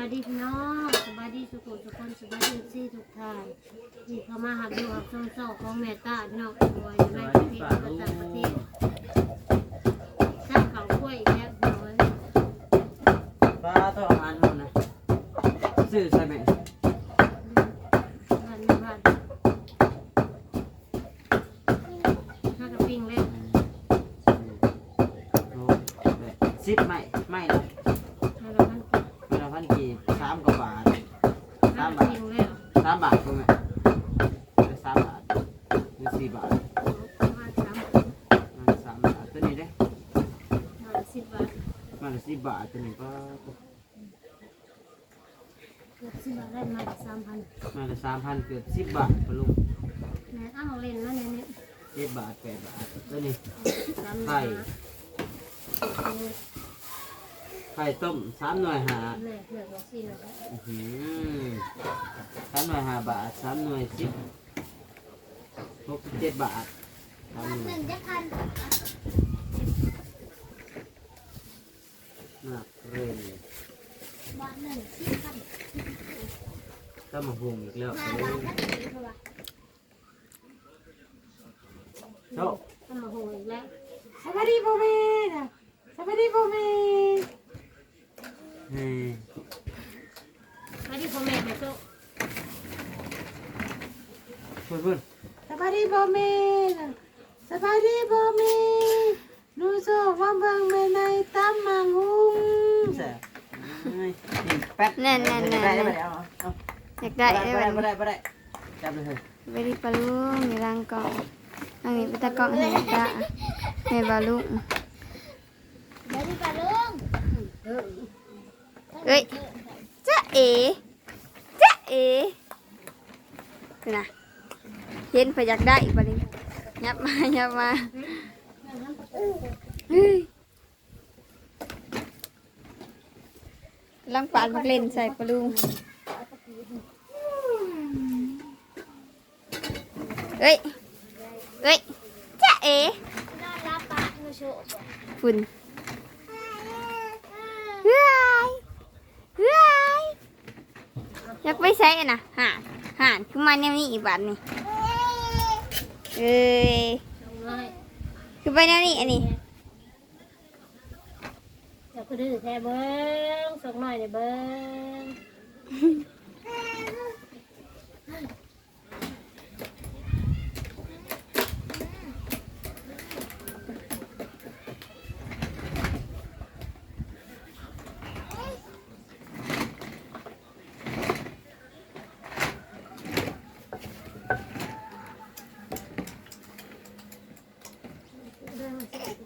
ายดีพี่น้องสบายดีสุขุทุกคนสบายดีซี่ทุกท่านที่เข้ามาหับดูหับชมเจ้าของแม่ตาพี่น้องตัวยู่ในประเทศและต่างประเทศสร้างเขากล้วย ปลาต้องเอาอันนู้นนะซื้อใช่ไหม บ้านไม่บ้านถ้ากระปิ้งเล่น โอ้แบบสิบไม่ไม่ละ ถ้ากระพัน ไม่ละพันกี่สามกว่าบาท ถ้ากระปิ้งเล่น สามบาทก็ไหมหรือสามบาทหรือสี่บาทประมาณสามอ่าสามบาทตัวนี้เด้บาทสิบบาทมาละสิบบาทตัวนี้ก็เกือบสิบบาทได้มาสามพันมาละสามพันเกือบสิบบาทปะลุงแม่เอาเล่นแล้วเนี่ยเนี่ยเจ็ดบาทแปดบาทตัวนี้สามไข่ นะไข่ต้มสามหน่วยหาเลยเหลือบอกสี่เลยอื้อหือสามหน่วยห้าบาทสามหน่วยสิบหกสิบเจ็ดบาทสามหน่วยจะพันนักเรียนบาทหนึ่งที่พันก็มาหุงอีกแล้วห้าบาทก็สี่เท่าไหร่โชคเอามาหุงอีกแล้วสวัสดีพ่อแม่นะสวัสดีพ่อแม่ เฮ้ยมาที่พ่อแม่ไปโซ่พูดพูดสวัสดีพ่อแม่สวัสดีพ่อแม่หนูโซว่าเบิ่งแม่ในตำมังหุงแซ่บเฮ้ยนี่แป๊บนั่นนั่นนั่นได้ได้ได้เอาเอาอยากได้ได้ได้ได้ได้ได้ได้ได้จับเลยเฮ้ยไปดิปลาลุงอยู่รังก่องอันนี้เป็นตะกองให้ตาให้ปลาลุงเดี๋ยวดีกว่าลุง เออเอ้ยจ๊ะเอ๋จ๊ะเอ๋คือนะเห็นพอยากได้อีกปะนี้ยับมายับมาเฮ้ยลังปานพักเล่นใส่ปลาลุงเอ้ยเอ้ยจ๊ะเอ๋นอนรับปากมาโชว์ฝุ่นเฮ้ยเฮ้ย อยากไปใช้นะห่านห่านขึ้นมาเนี่ยนี่อีกบาทนี่เอ้ยคือไปเนี่ยนี่อันนี้อยวก็ดื้อแท้เบิ้งสองหน่อยเดี๋ยวเบิ้ง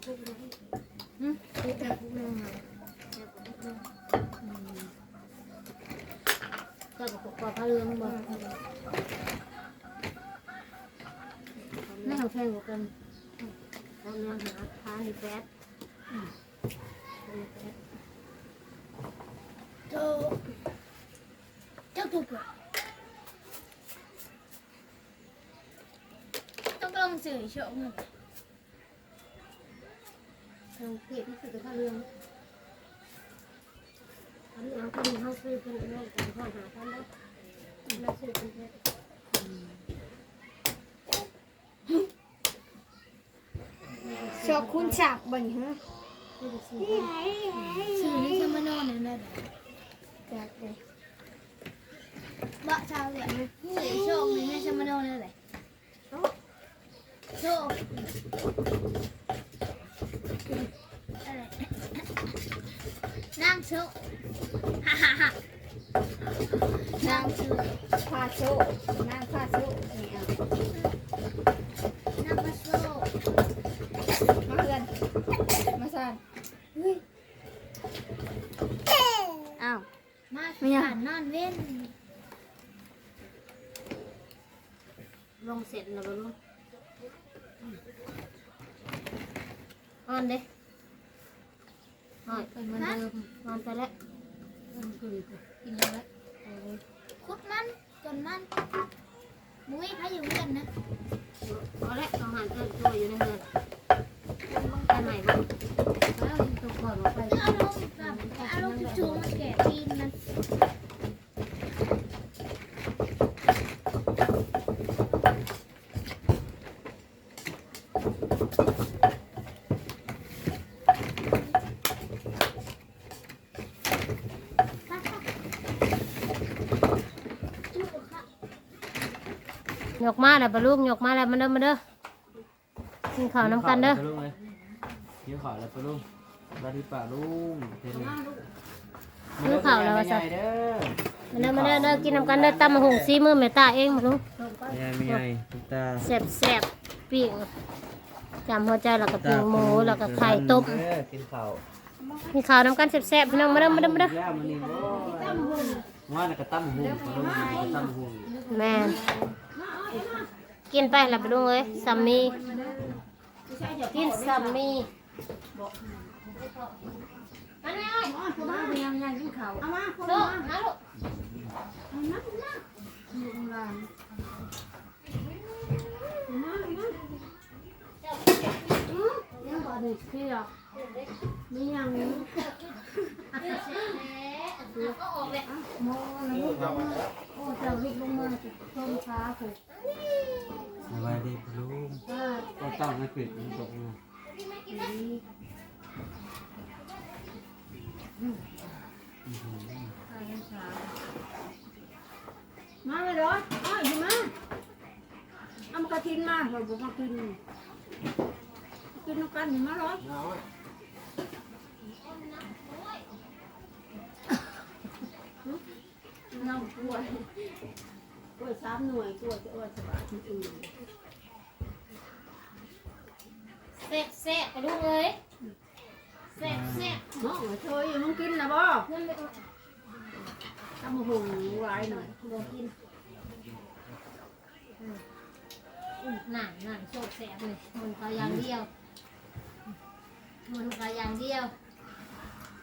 เจ้ากับปอพระเรืองบ่ไม่เอาแพงกว่ากันเอาเรื่องหาทานแฟตโจเจ้าถูกต้องลงสื่อโชว์ทา งเกียรติที่สุดพระเรืองอันนี้เอาคนเขาซื้อเป็นอะไรกันข้อหาท่านแล้วเราซื้อเป็นแพทชอบคุณฉากบ่นฮะซื้อสื่อนี่จะมานอนนั่นแหละจากเลยบะชาวเหลืองสื่อโชว์นี่ไม่ใช่มานอนนั่นแหละโชว์อะไร นั่งโชว์ฮ่าฮ่าฮ่านั่งโชว์พาโชนางพาโชนี่เอานั่งมาโชว์ มาเพื่อนมาสั่นเฮ้ยอ้าว มา ไม่อยาก ผ่านนอนเว้น ลงเสร็จแล้วบ่ลูกนอนเด้ นอนไปเหมือนเดิมนอนไปแล้วกินแล้วคุดมันจนมันมุ้ยพาอยู่เพื่อนนะเอาละเอาหันเจอตัวอยู่ในเมืองไปใหม่บ้างแล้วตัวก่อนออกไปเอาลงแบบเอาลงจู่ๆมันแก่ปีนมัน หยกมาแล้วปะลูกหยกมาแล้วมาเด้อมาเด้อกินข้าวน้ำกันเด้อกินข้าวแล้วปะลูกปลาดีป่าลูกเทนกินข้าวแล้วจ้ะมาเด้อมาเด้อเด้อกินน้ำกันเด้อตำหงซีมือเมตาเองมาลูกไม่ไงไม่ไงตาแสบแสบปิ่งจำหัวใจแล้วก็ปิ่งหมูแล้วก็ไข่ต้มกินข้าว กินข้าวน้ำกันแซ่บๆพี่น้องมาเด้อมาเด้อมาเด้อแล้วมันนี่โอ้ยว่าน่ะก็ตั้มหุงปะลุงก็ตั้มหุงแม่นกินไปแล้วไปลุงเอ้ยซัมมี่กินซัมมี่มาแม่เอ้ยมาเป็นยังไงกินข้าวเอามาคนลูมากมาลูกเอานักนักอยู่ข้างล่างยังบ่ได้เที่ย วมียังก็ออกเลยโมนะลูกโอ้เจ้าลูกลงมาสิต้มช้าผูกสบายดีลุงว่าก็ตั้งให้ปิดมันตกมามาเลยเหรออ้าวอยู่มาเอามากระทินมาเราบอกมากินกินนกันอยู่มาเหรอ น้ำกล้วยกล้วยสามหน่วยกล้วยจะอ้วนสบายที่อื่นแซ่บแซ่บไปลุงเอ้ยแซ่บแซ่บน้องเธออยู่มึงกินนะบ่นั่นเลยทำมาหุงไว้หน่อยบ่กินหนังหนังโชคแซ่บเลยมันก็อย่างเดียว มันก็อย่างเดียว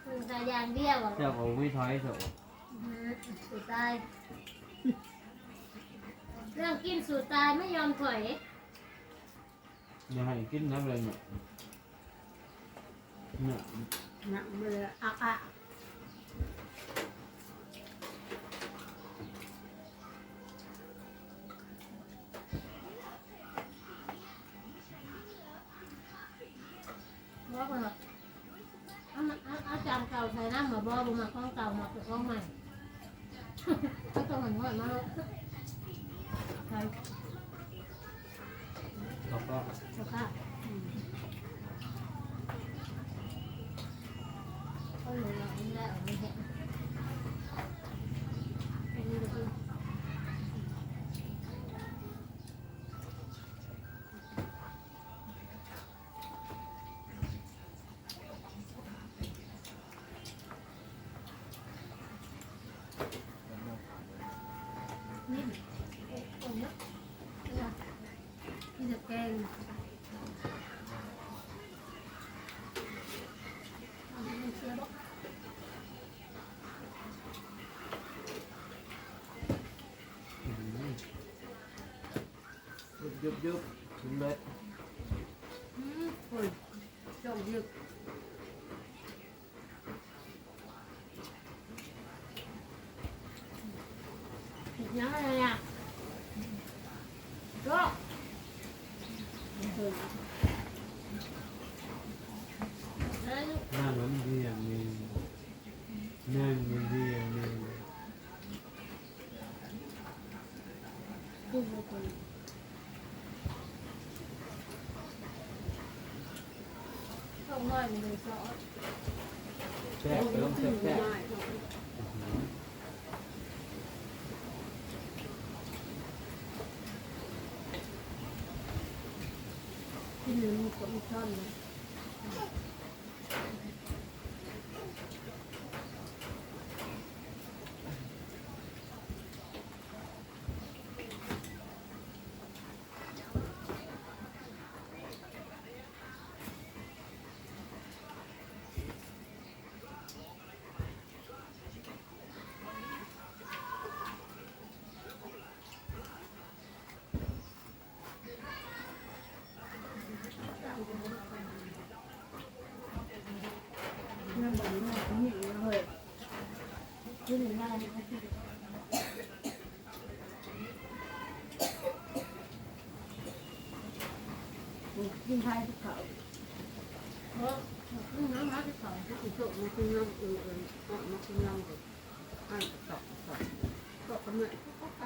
มันก็อย่างเดียวอะเจ้าก็ไม่ถอยเถอะสูตาย เรื่องกินสูตายไม่ยอมถอย อย่าให้กินน้ำเลยเนี่ยเนี่ย หนักเลยอะอะบอก มาบอกบุมาของเก่ามาเป็นของใหม่ก็ต้องหันหัวมาลูกใช่แล้วก็ สภา นี่จะแกงเอาไปเชื่อบอก ยุบยุบยุบถึงเลย อืมโอ้ยจมยึกผิดยังไงอะก็เออ แล้วลูก นั่งมันเรียงหนึ่งนั่งมันเรียงหนึ่ง พูดไม่คน เข้าง่ อยมันเลยซอสแซ่บไปลงแซ่บแซ่บ กินหนึ่งคนช้อนนะ นั่นแบบนี้มันหิวเลย กินหนึ่งได้ไหมกินไทยทุกเขาเพราะน้ำร้อนที่สองอีกโต๊ะมันคือน้ำเออเอออะมันคือน้ำแบบอะตอกตอกตอกกำเนิดก็ไป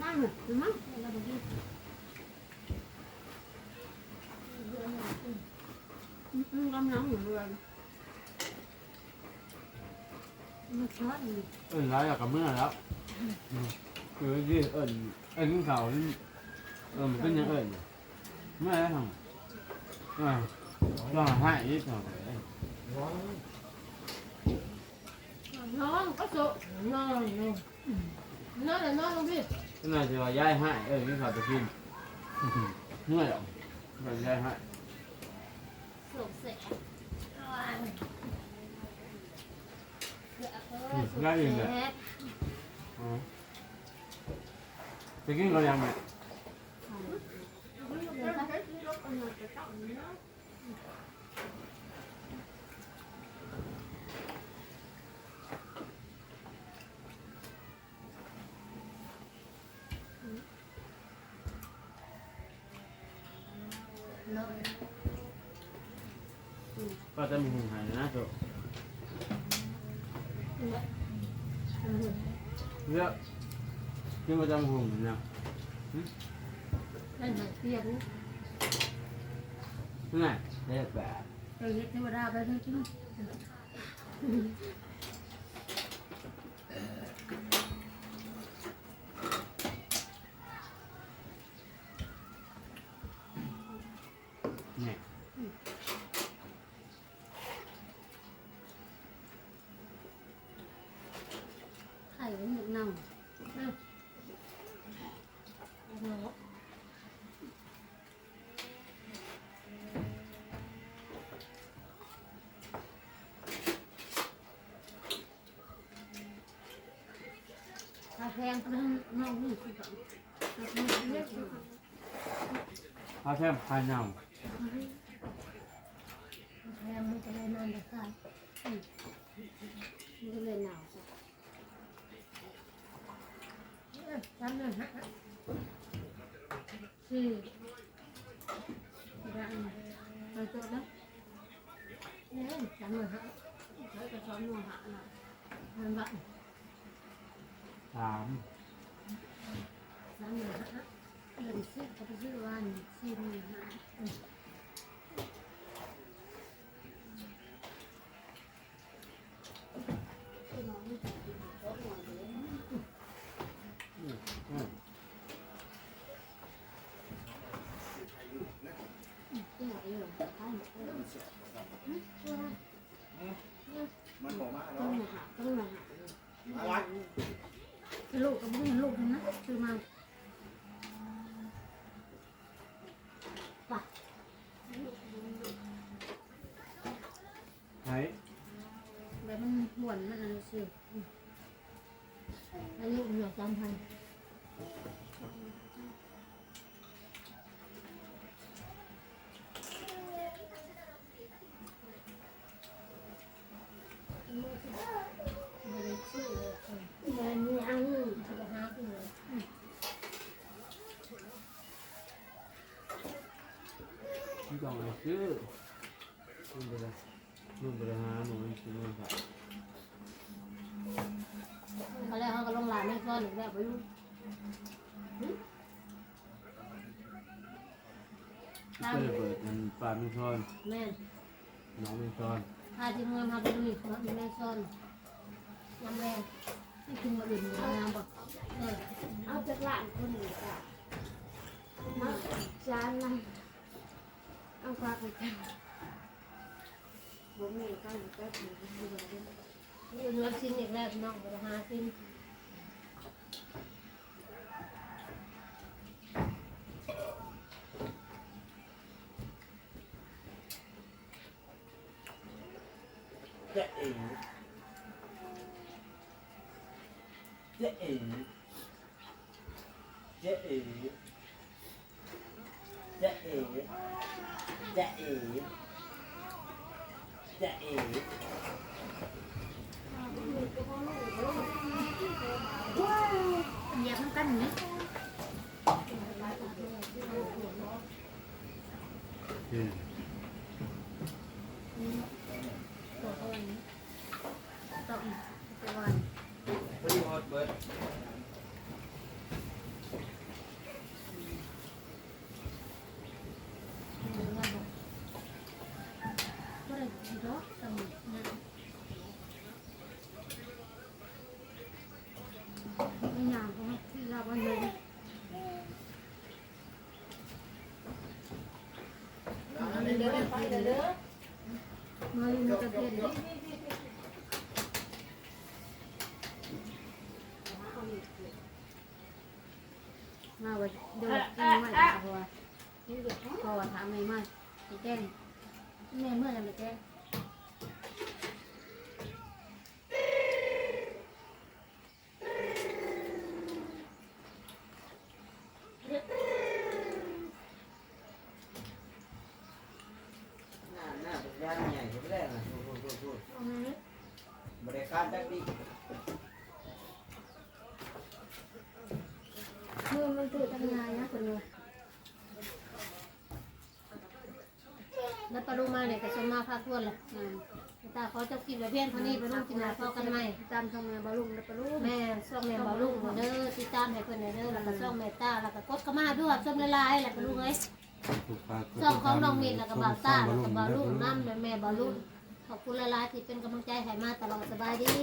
นั่งน่ะเห็นมั้ยเราบอกว่าอืมกำลังอยู่เลยมันช็อตอยู่เอิ้นร้ายกับเมื่อแล้วอืมคือที่เอิ้นเอิ้นกินข้าวนี่เออมันเป็นยังเอิ้นอยู่เมื่อไรทำอ่าต้องให้อีกหน่อยน้องก็สุนอนนอนนอนนอนลงพี่ก็น่าจะว่าย้ายให้เอิ้นกินข้าวตะกินเมื่อยหรอกก็ย้ายให้ สุกเสร็จง่ายเองเลยจะกินก็ยังเนี่ จะมีหุ่นหายนะจ๊ะเลือกที่มาจำหุ่นเนี่ยนั่นหายเปียกนี่ไงเรียกแบบไปเฮ็ดเทวดาไปเฮ็ดที่นี่ นหมดเน่าถ้าแพงก็ต้องน้องนี่สิครับพาแค่พายเน่าแพงมันจะได้นานได้ค่ะมันก็เลยหนาว สิจำเลยฮะสี่ดังไปตัวแล้วเนี่ยจำเลยฮะใช้กร มันบอกมาต้องมาหาต้องมาหาลูกกับมึงลูกนะคือมาป่ะ ใช้ แบบมันหวนมันอะไรสิอายุเหลือจำพันมันยังจะหาตัว ที่ต้ องไปซื้อรุ่นไปเลยรุ่นไปเลยหาหนูมันซื้อมาครับเขาแล้วเขาก็ลงหลานไม่ซ่อนหรือแบบไปลูกก็เลยเปิดมันปลาไม่ซ้อนแม่น้องไม่ซ้อนพาทีมงานพาไปดูอีกครับแม่ซ่อนน้ำแรงที่กินมาอื่นมาน้ำบอกเออเอาจากหลานคนอื่นจ้ะมาจานนึงเอาฝากไปกัน บ่มีกันก็ถือดูแบบนี้นี่เนื้อชิ้นอีกแล้วน้องไปหาชิ้นเจะเอ๋จะเอ๋เจ๊เอ๋เจ๊เอ๋เจ๊เอ๋เจ๊เอ๋เหยียบน้ำกันอย่างนี้อืม ตัวเขาอย่างนี้ต้องตัววัน พอดีฮอตเบิร์ด สมุนนะ ไม่ยามเขาที่เราวันเลย เดินไปเด้อ มาลินจะเพียนเด้ มาวันเดินแกงไม่ได้เพราะว่าเพราะว่าถามไม่มาแกงแม่เมื่อไรมาแกง หน้าหน้าเป็นย่านใหญ่ก็ไม่ได้นะพูดพูดพูดพูดบริ การจักดีมือมันตื่นตั้งนานนะคนนี้แล้วปลาลูมาเนี่ยก็ชมมาพาทวนแหละตาเขาจะกินแบบเพี้ยนเท่านี้ไปลูกกินแล้วพอกันไหมตามทำงานบาลุงแล้วปลุงแม่ส่งแม่บอลูกเด้อติดตามให้เพิ่นเด้อแล้วก็ส่งแม่ตาแล้วก็กดเข้ามาด้วยส่งละลายแล้วก็ลูกเอ้ยถูกปากส่งของน้องมินแล้วก็บ่าวตาแล้วก็บ่าวลูกน้ำแม่แม่บ่าวลูก ขอบคุณละลายที่เป็นกำลังใจให้มาตลอดสบายดี